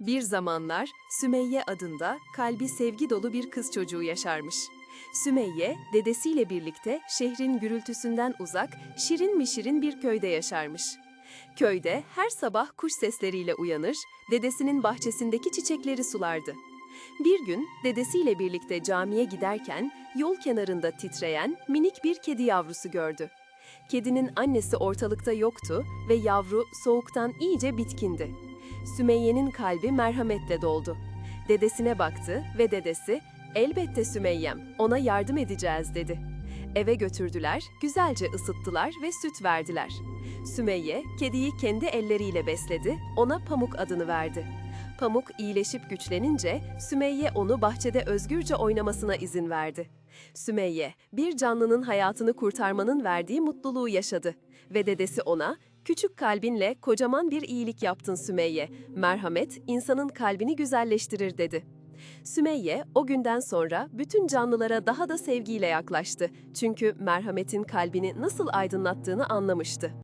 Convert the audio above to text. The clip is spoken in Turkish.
Bir zamanlar Sümeyye adında kalbi sevgi dolu bir kız çocuğu yaşarmış. Sümeyye, dedesiyle birlikte şehrin gürültüsünden uzak, şirin mi şirin bir köyde yaşarmış. Köyde her sabah kuş sesleriyle uyanır, dedesinin bahçesindeki çiçekleri sulardı. Bir gün dedesiyle birlikte camiye giderken yol kenarında titreyen minik bir kedi yavrusu gördü. Kedinin annesi ortalıkta yoktu ve yavru soğuktan iyice bitkindi. Sümeyye'nin kalbi merhametle doldu. Dedesine baktı ve dedesi, "Elbette Sümeyyem, ona yardım edeceğiz." dedi. Eve götürdüler, güzelce ısıttılar ve süt verdiler. Sümeyye, kediyi kendi elleriyle besledi, ona Pamuk adını verdi. Pamuk iyileşip güçlenince Sümeyye onu bahçede özgürce oynamasına izin verdi. Sümeyye, bir canlının hayatını kurtarmanın verdiği mutluluğu yaşadı ve dedesi ona, "Küçük kalbinle kocaman bir iyilik yaptın Sümeyye. Merhamet insanın kalbini güzelleştirir." dedi. Sümeyye o günden sonra bütün canlılara daha da sevgiyle yaklaştı. Çünkü merhametin kalbini nasıl aydınlattığını anlamıştı.